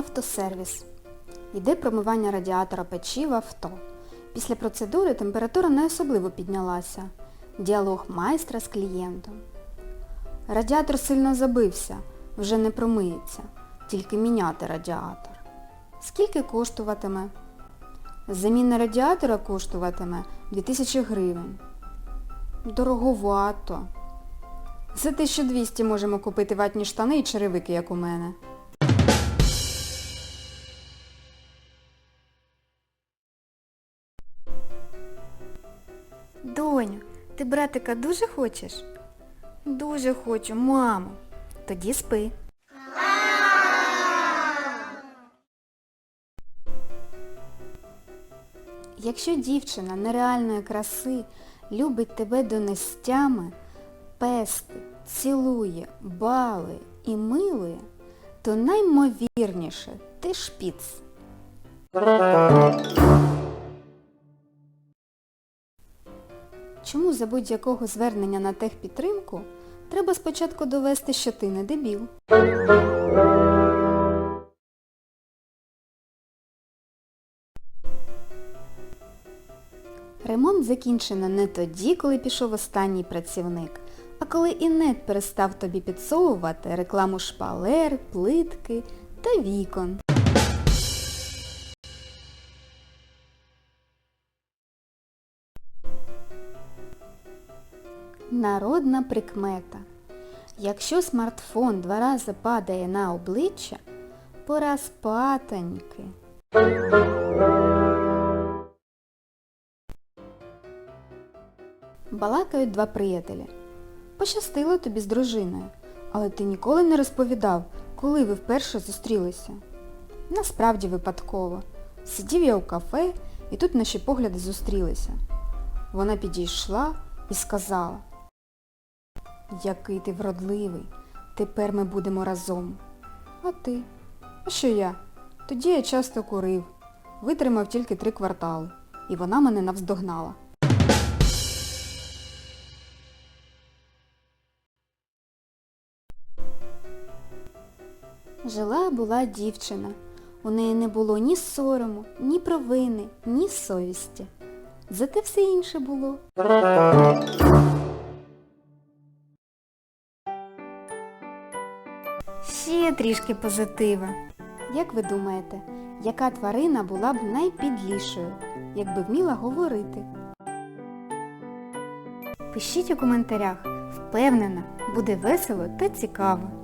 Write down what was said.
Автосервіс. Йде промивання радіатора печі в авто. Після процедури температура не особливо піднялася. Діалог майстра з клієнтом. Радіатор сильно забився, вже не промиється, тільки міняти радіатор. Скільки коштуватиме? Заміна радіатора коштуватиме 2000 гривень. Дороговато. За 1200 можемо купити ватні штани і черевики, як у мене. Доню, ти братика дуже хочеш? Дуже хочу, мамо. Тоді спи. Якщо дівчина нереальної краси любить тебе донестями, пести, цілує, балує і милує, то наймовірніше ти шпіц. За будь-якого звернення на техпідтримку треба спочатку довести, що ти не дебіл? Ремонт закінчено не тоді, коли пішов останній працівник, а коли інет перестав тобі підсовувати рекламу шпалер, плитки та вікон. Народна прикмета. Якщо смартфон два рази падає на обличчя, пора спатоньки. Балакають два приятелі. Пощастило тобі з дружиною, але ти ніколи не розповідав, коли ви вперше зустрілися. Насправді випадково. Сидів я у кафе, і тут наші погляди зустрілися. Вона підійшла і сказала, який ти вродливий, тепер ми будемо разом. А ти? А що я? Тоді я часто курив, витримав тільки три квартали, і вона мене навздогнала. Жила була дівчина. У неї не було ні сорому, ні провини, ні совісті. Зате все інше було. Ще трішки позитива. Як ви думаєте, яка тварина була б найпідлішою, якби вміла говорити? Пишіть у коментарях. Впевнена, буде весело та цікаво.